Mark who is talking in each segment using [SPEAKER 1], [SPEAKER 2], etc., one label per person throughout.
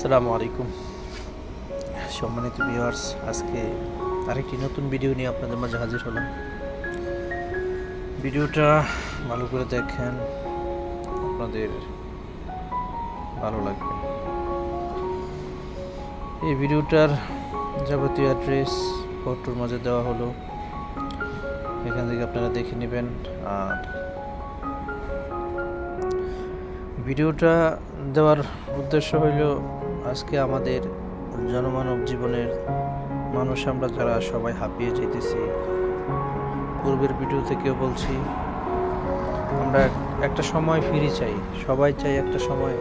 [SPEAKER 1] আসসালামু আলাইকুম। সম্মানিত ভিউয়ার্স আজকে আরেকটি নতুন ভিডিও নিয়ে আপনাদের মাঝে হাজির হলাম। ভিডিওটা ভালো করে দেখেন, আপনাদের ভালো লাগবে। এই ভিডিওটার যাবতীয় অ্যাড্রেস ফটোর মাঝে দেওয়া হলো। এখান থেকে আপনারা দেখে নেবেন, আর ভিডিওটা দেওয়ার উদ্দেশ্য হইল আজকে আমাদের জনমানব জীবনের মানুষ আমরা যারা, সবাই হাঁপিয়ে যেতেছি। পূর্বের ভিডিও থেকেও বলছি, আমরা একটা সময় ফিরে চাই। সবাই চাই একটা সময়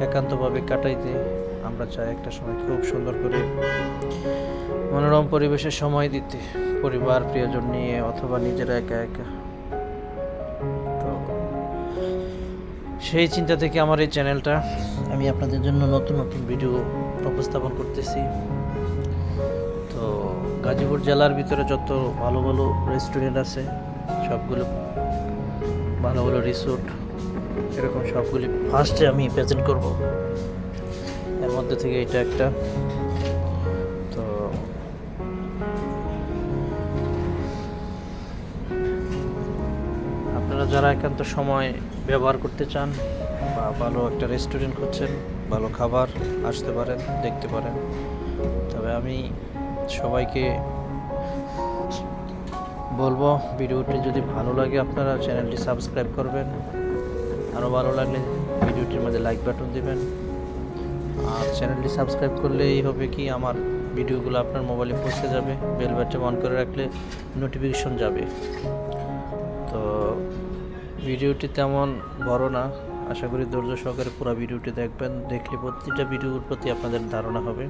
[SPEAKER 1] একান্তভাবে কাটাইতে। আমরা চাই একটা সময় খুব সুন্দর করে মনোরম পরিবেশে সময় দিতে। পরিবার, প্রিয়জন নিয়ে অথবা নিজেরা একা একা সেই চিন্তা থেকে আমার এই চ্যানেলটা। আমি আপনাদের জন্য নতুন নতুন ভিডিও উপস্থাপন করতেছি। তো গাজীপুর জেলার ভিতরে যত ভালো ভালো রেস্টুরেন্ট আছে, সবগুলো ভালো ভালো রিসোর্ট এরকম সবগুলি ফার্স্টে আমি প্রেজেন্ট করব। এর মধ্যে থেকে এটা একটা। আপনারা যারা একান্ত সময় ব্যবহার করতে চান বা ভালো একটা রেস্টুরেন্ট করছেন ভালো খাবার আসতে পারেন, দেখতে পারেন, তবে আমি সবাইকে বলব ভিডিওটি যদি ভালো লাগে আপনারা চ্যানেলটি সাবস্ক্রাইব করবেন। আরও ভালো লাগলে ভিডিওটির মধ্যে লাইক বাটন দিবেন। আর চ্যানেলটি সাবস্ক্রাইব করলেই হবে কি আমার ভিডিওগুলো আপনার মোবাইলে পৌঁছে যাবে বেল বাটন অন করে রাখলে নোটিফিকেশন যাবে। তো ভিডিওটি তেমন বড় না। আশা করি ধৈর্য সহকারে পুরো ভিডিওটি দেখবেন। দেখলে প্রতিটা ভিডিওর প্রতি আপনাদের ধারণা হবে।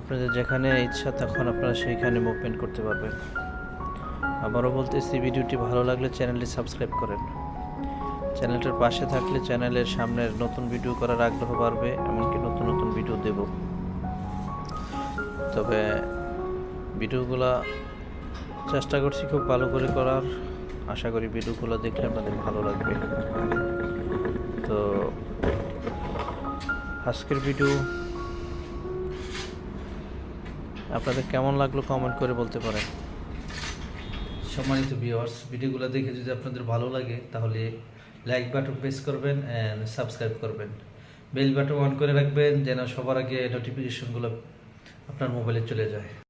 [SPEAKER 1] আপনাদের যেখানে ইচ্ছা তখন আপনারা সেইখানে মুভমেন্ট করতে পারবেন। আবারও বলতেছি, ভিডিওটি ভালো লাগলে চ্যানেলটি সাবস্ক্রাইব করেন। চ্যানেলটার পাশে থাকলে চ্যানেলের সামনের নতুন ভিডিও করার আগ্রহ বাড়বে, এমনকি নতুন নতুন ভিডিও দেব। তবে ভিডিওগুলা চেষ্টা করছি খুব ভালো করে করার। আশা করি ভিডিওগুলো দেখলে আপনাদের ভালো লাগবে। তো আজকের ভিডিও আপনাদের কেমন লাগল কমেন্ট করে বলতে পারেন। সম্মানিত ভিউয়ার্স ভিডিওগুলো দেখে যদি আপনাদের ভালো লাগে, তাহলে লাইক বাটন প্রেস করবেন অ্যান্ড সাবস্ক্রাইব করবেন। বেল বাটন অন করে রাখবেন, যেন সবার আগে নোটিফিকেশনগুলো আপনার মোবাইলে চলে যায়।